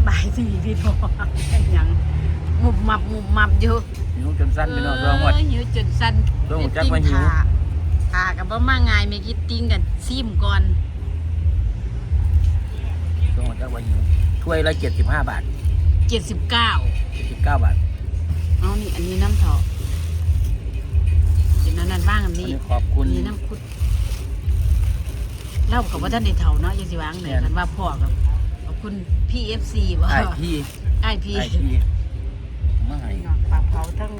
ำบายสีพี่น้องยังหมุบมับหมุบมับอยู่หิวจนสั้นพี่น้องตัวงวดเออหิวจนสั้นตัวหมูจักว่าหิวขาขากับบ่มาง่ายไม่คิดติ้งกันซิมก่อนตัวงวดจักว่าหิวถ้วยละเจ็ดสิบห้าบาท79เจ็ดสิบเก้าบาทเอานี่อันนี้น้ำเถาะเป็นอันนั้นบ้างอันวันนี้นี้ขอบคุณอันนี้น้ำคุดเล่ากับว่าท่านได้เถาเนาะยังสิวางไหนแม่นกันว่าพ่อกับขอบ คุณพี่เอฟซีบ่ไอพี่ไอพี่ไอพี่มาให้ปลาเผาทั้ง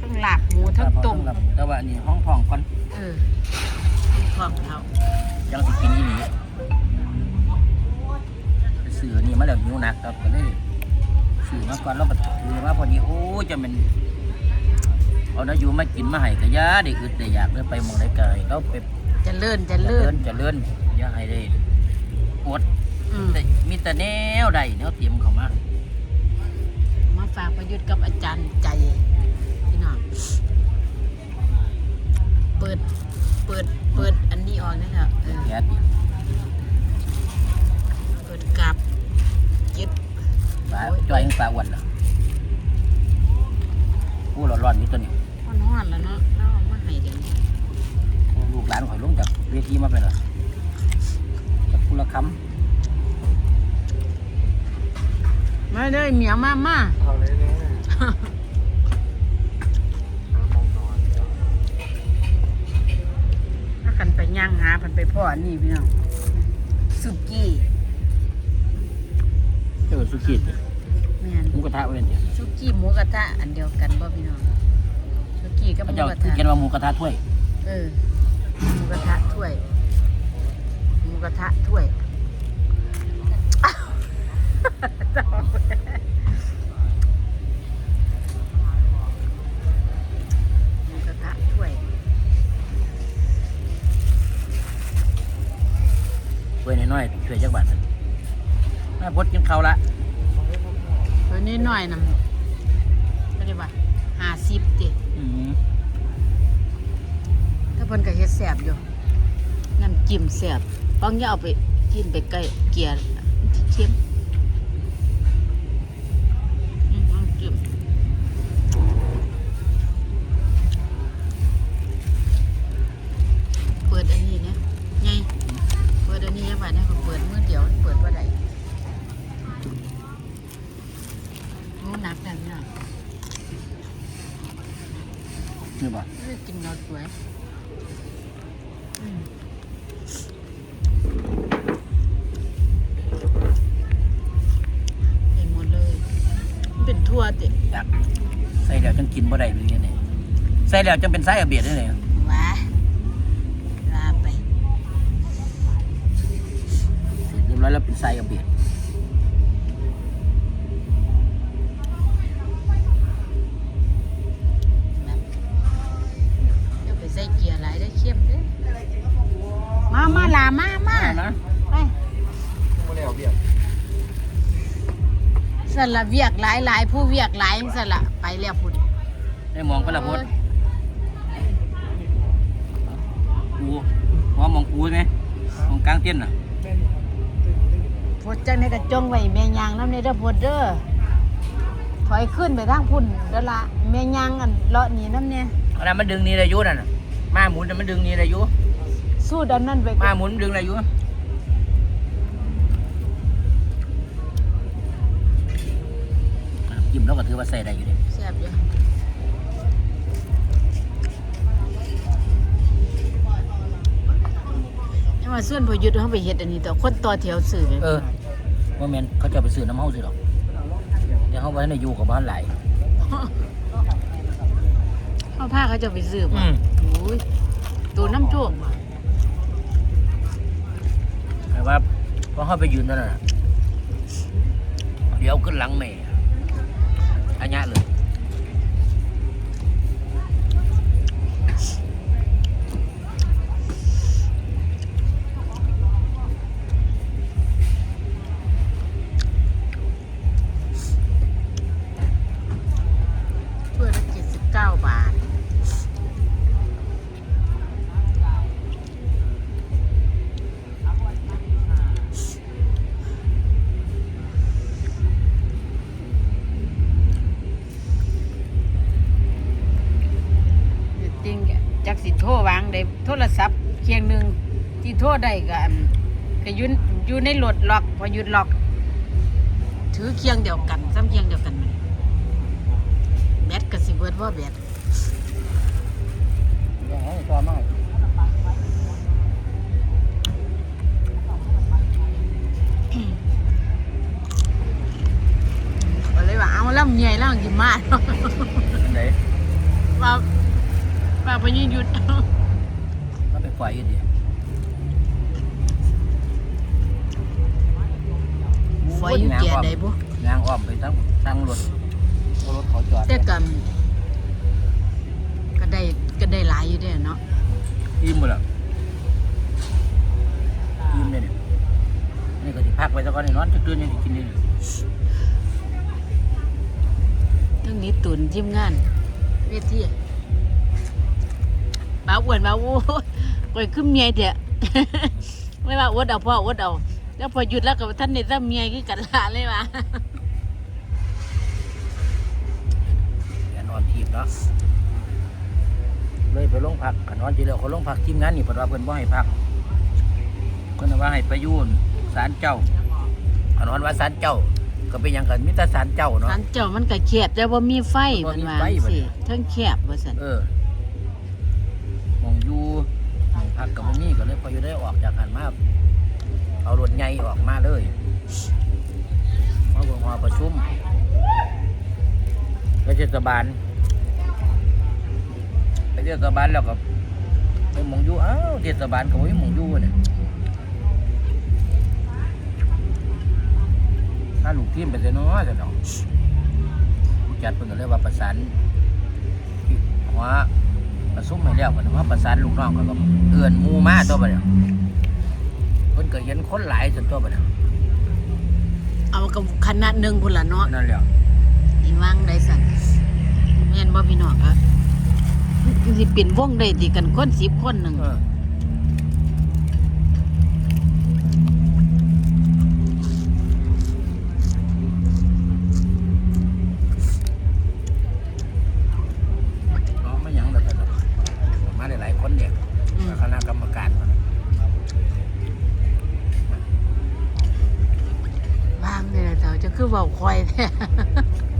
ทั้งหลาบหมูทั้งต้มแต่ว่าอันนี้ห้องทองก่อนเออพร้อมเถายังสิกินอีหลีไปซื้ออันนี่มาแล้วหิวหนักครับก็เลยซื้อมาก่อนแล้วก็ถือมาพอดีโอ้ยจะเป็นเอานาอยู่มากินมาให้ก็ยาได้อึดได้อยากเลยไปหมองได้ไกลเราไปจะเลื่อนจะเจะเลื่เลื่ออนนจะเลื่อนอย่าให้ได้ปวด อืมแต่มีแต่แนวใดแนวเตรียมเข้ามามาฝากประยุทธ์กับอาจารย์ใจพี่น้องเปิดเปิดเปิดอันนี้ออกนะครับเออแย่ติเปิดกลับยึดปลาจ้อยยังปลาอ้วนล่ะผู้ร้อนๆอยู่ตัวนี้ห้อนๆแล้วเนาะแล้วเอามาให้เดี๋ยวนี้ลูกหลานข่อยลงจากเวทีมาไปและจักผู้ละค มา เลยเหมียวมากมาเอาเลยเนี่ยถ้ากันไปย่างหาพันไปพ่ออันนี่พี่น้องสุกี้เจอสุกี้แม่นหมูกระทะเว้นเดียสุกี้หมูกระทะอันเดียวกันบ่พี่น้องสุกี้กับหเขามูกระทะเขียนว่าหมูกระทะถ้วย เออหมูกระทะถ้วยหมูกระทะถ้วย นี้หน่อยนะก็ได้ว่าห้าสิบติอืมถ้าเพิ่นก็เฮ็ดแซ่บอยู่น้ำจิ้มแซ่บต้องอย่าเอาไปกินไปใกล้เกลียร์เค็มอืม สวยอืมเห็นหมดเลยมันเป็นทั่วติอยากใส่แล้วจังกินบ่ได้เลยเนี่ยใส่แล้วจังเป็นไส้อาเบียดได้เลยว้าลาไปเสร็จเรียบร้อยแล้วเป็นไส้อาเบียด สละเวียกหลายหลายผู้เวียกหลายจังสละไปแล้วพุ่นได้มองก็ละพดปูหัวมองปูไหมมองกลางเตี้ยนน่ะพดจังในกระจงไว้แม่ยางน้ำในเด้อพดเด้อถอยขึ้นไปทางพุ่นเด้อละแม่ยางอันเลาะหนีน้ำเนี่ยอันนั้นมันดึงนี่อายุนั่นน่ะมาหมุนน่ะมันดึงนี่อายุสู้ดันนั่นไปมาหมุนดึงอายุ จิ้มแล้วก็ถือว่าใส่ได้อยู่เด้แซ่บอยู่ยังว่าส่วนพอหยุดเขาไปเฮ็ดอันนี้ต่อคนต่อแถวสื่อไปเออว่าแมนเขาจะไปซื้อน้ำเฮาสิหรอกเดี๋ยวเขาไว้ในอยู่กับบ้านไหลายเขาพาเขาจะไปซื้ออืป่ะมโอ้ยตัวน้ำท่วมว่ะแต่ว่าพอเขาไปยืนนั่นน่ะเดี๋ยวขึ้นหลังแม่ อันยะเลย ได้ก็อันก็อยุ่นอยู่ในรถล็อกพอหยุดล็อก ถือเคียงเดียวกันซ้ำเคียงเดียวกันมันแบตก็สิเบิดว่าแบตอย่างนี้ตัวมากก็เลยว่าเอาลำใหญ่แล้วกินมาอันไหนว่าว่าพญิหยุดก็ไปปล่อยอยู่ดิ ไฟอยู่เกียร์ใดบ่ยางอ้อมไปทั้งทั้งรถเอารถเขาจอดแต่กันก็ได้ก็ได้หลายอยู่เด้อเนาะอิ่มหมดแล้วอิ่มเลยเนี่ยนี่ก็สิพักไว้แล้วก็นี่นอนจะตื่นยังสิกินนี่ทั้งนี้ตุนทีมงานเวทีบ้าวอ้วนบ้าวโอ้ยก่อยขึ้นเมียเถอะไม่ว่าอวดเอาพ่ออวดเอา แล้วพอหยุดแล้วก็ท่านนี่ถ้าเมียคือกันละเลยว่ะแกนอนทีบเนาะเลยไปลงพักขันนอนทีเดียวเขาลงพักทีมงานนี่เพิ่นว่าเพิ่นบ่ให้พักเพิ่นว่าให้ไปอยุ่นศาลเจ้าขันนอนว่าศาลเจ้า ก็เป็นหยังกันมีแต่ศาลเจ้าเนาะอันเจ้ามันก็แคบแต่ว่ามีไฟบ่มันมีว่าไฟบัดสินี้ เทั้งแคบว่าซั่นเออหมองอยู่หมองพักกับมันนี่ก็เลยพออยู่ได้ออกจากหันมา เอารถใหญ่ออกมาเลยมาบิ่งหอประชุมไปเทศบาลไปเทศบาลแล้วก็ไปมองยู่อ้าวเทศบาลก็บ่มีหมองยู่เนี่ยถ้าลูกทีมไปเสียน้อยจะดอกผู้จัดเพิ่นก็เลยว่าประสานหัวประสุมให้แล้วกันว่าประสานลูกน้องก็ก็เอือนมูมาตัวบัดเนี่ย เพิ่นก็เห็นคนหลายจนตัวบัดเนี่ยเอากับคณะหนึงพุ่นล่ะเนาะนั่นแหละอีวางได้สั่นแม่นบ่พี่น้องอะสิเป็นวงได้ติกันคน10คนหนึงเออ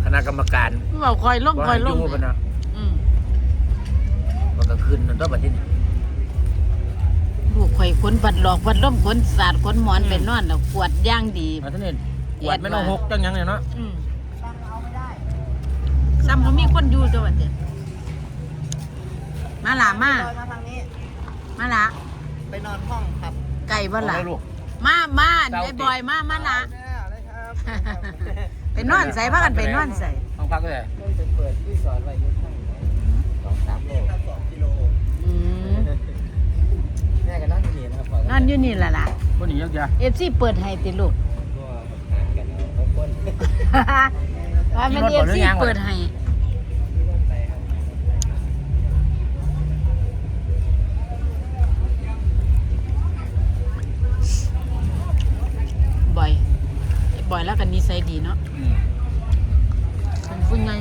คอยแท้คณะกรรมการเว้าคอยลงคอยลงว่าให้ยู่ปะนะอืมมันก็ขึ้นนั่นตัวบัดนี้ลูกข่อยขนบัดหลอกบัดล่มขนสาดขนหมอนอืมไปนอนแล้วกวดอย่างดี มาท่านี่กวาดไม่ต้องหกจังหยังเนี่ยเนาะอืมซ้ำบ่มีคนอยู่จังหวัดเด้มาล่ะมา ลอยมาทางนี้ มาล่ะไปนอนห้องครับไก่บ่ล่ะเอาเลยลูก มา มาเศร้าไอ้ติบอยมา มาล่ะแน่เลยครับ ไปนอนใส่พากันไปนอนใส่ห้องพักก็ได้ต้องไปเปิดที่สอนไว้อยุ่ข้างไหนสองสามโลครับสองกิโลอืมแม่ก็นั่งอยู่นี่นะครับนอนอยู่นี่ล่ะล่ะคนนี้ยักษ์ยา FC เปิดให้ติลูกก็หารกันเอาเขาคนว่ามัน FC เปิดให้ ไปครับ บ่อยไอ้บ่อยแล้วกันนิสัยดีเนาะอืมเป็นฟุ้งไง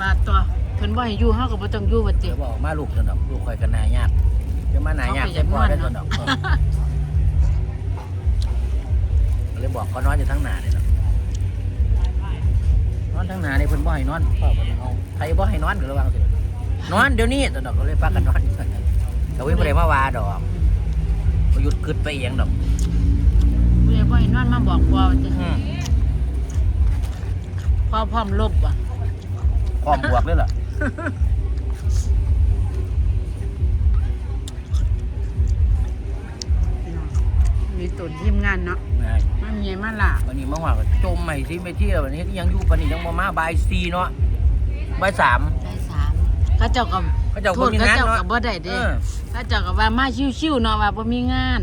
ว่าตัวเพิ่นบ่ให้อยู่เฮาก็บ่ต้องอยู่ว่าติเดี๋ยวบอกมาลูกสนอกลูกคอยกันนายากเดี๋ยวมานายากเขาไปใช่พ่อได้อยากสนอนนอกเนาะเออเลยบอกเขานอนอยู่ทั้งหนาเลยเนาะนอนทั้งหนาเนี่ยเพิ่นบ่ให้นอนพ่อเพิ่นเอาใครบ่ให้นอนก็ระวังสินอนเดี๋ยวนี้สนอกก็เลยพากันนอนแต่วิ่งไปเลยมาว่าดอก ประยุทธ์ขึ้นไปเองดอกผู้ใหญ่บ่ให้นอนมาบอกพ่อว่าติอืมพ่อพร้อมลบอะความบวกเลยเหรอมีตุนทีมงานเนาะแม่มันมีมาล่ะวันนี้มาว่าก็จมใหม่สิไม่เที่ยววันนี้ยังอยู่ปานนี้ยังบ่มาบ่ายสี่เนาะบ่ายสามได้สาม เขาเจ้าก็เขาเจ้าโทบ่ษมีเขางานเจ้าเนาะก็บ่ได้เอเด้อเขาเจ้าก็ว่ามาชิวๆเนาะว่าบ่มีงาน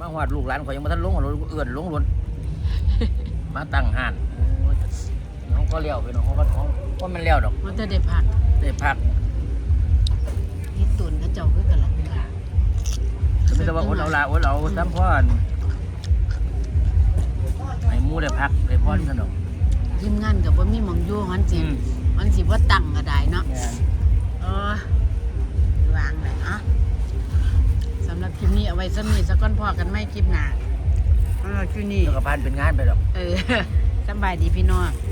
มาหอดลูกหลานข่อยยังบ่ทันลงรถเอื้อนลงรถมาตั้งห้านโอ้ยน้องก็เลี้ยวไปเนาะเขาก็ของก็มันเลี้ยวดอกมันจะได้พักได้พักนี่ตุนเขาเจ้าคือกันล่ะก็ไม่ได้ว่าอดเอาละอดเอาซ้ำพ่ออั่นให้หมู่ได้พักได้พรซะดอก ทีมงานก็บ่มีหม่องอยู่หันสิอืม มันสิว่าตั้งก็ได้เนาะ แม่น เออวางเลยอะสำหรับคลิปนี้เอาไว้สมีสักก้อนพอกันไม่คลิปหน้าสำหรับคลิปนี้แล้วก็ผ่านเป็นงานไปหรอก เออ สำบายดีพี่น้องค